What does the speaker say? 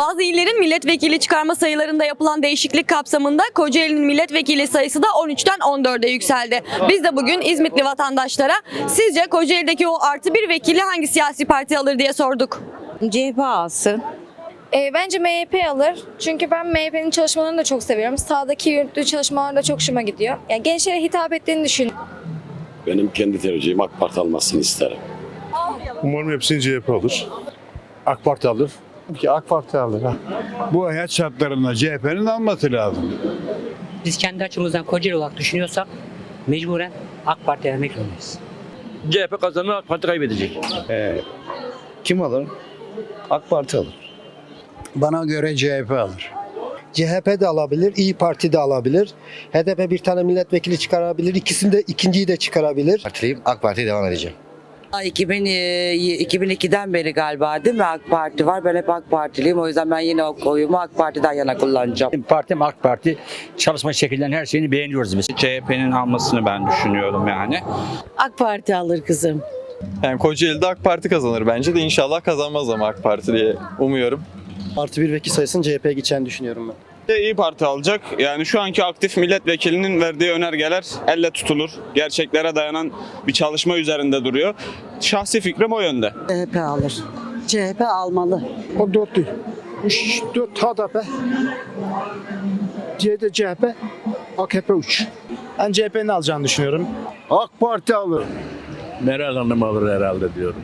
Bazı illerin milletvekili çıkarma sayılarında yapılan değişiklik kapsamında Kocaeli'nin milletvekili sayısı da 13'ten 14'e yükseldi. Biz de bugün İzmitli vatandaşlara sizce Kocaeli'deki o artı bir vekili hangi siyasi parti alır diye sorduk. CHP alsın. E, bence MHP alır. Çünkü ben MHP'nin çalışmalarını da çok seviyorum. Sağdaki yürüttüğü çalışmalar da çok hoşuma gidiyor. Yani gençlere hitap ettiğini düşünüyorum. Benim kendi tercihim AK Parti almasını isterim. Umarım hepsini CHP alır. AK Parti alır. Ki AK Parti alır. Ha. Bu hayat şartlarında CHP'nin alması lazım. Biz kendi açımızdan Kocaeli olarak düşünüyorsak mecburen AK Parti'ye vermek zorundayız. CHP kazanır AK Parti kaybedecek. Kim alır? AK Parti alır. Bana göre CHP alır. CHP de alabilir, İyi Parti de alabilir. HDP bir tane milletvekili çıkarabilir. İkisini de ikinciyi de çıkarabilir. Partiliyim. AK Parti'ye devam edeceğim. 2000, e, 2002'den beri galiba değil mi AK Parti var? Ben hep AK Partiliyim. O yüzden ben yine o oyumu AK Parti'den yana kullanacağım. Partim AK Parti. Çalışma şekillerinin her şeyini beğeniyoruz biz. CHP'nin almasını ben düşünüyorum yani. AK Parti alır kızım. Yani Kocaeli'de AK Parti kazanır bence de inşallah kazanmaz ama AK Parti diye umuyorum. Artı bir vekil sayısının CHP'ye geçeceğini düşünüyorum ben. İyi Parti alacak. Yani şu anki aktif milletvekilinin verdiği önergeler elle tutulur. Gerçeklere dayanan bir çalışma üzerinde duruyor. Şahsi fikrim o yönde. CHP alır. CHP almalı. O dörtlü. Üç, dört HDP. C'de CHP. AKP 3. Ben CHP'nin alacağını düşünüyorum. AK Parti alır. Meral Hanım alır herhalde diyorum.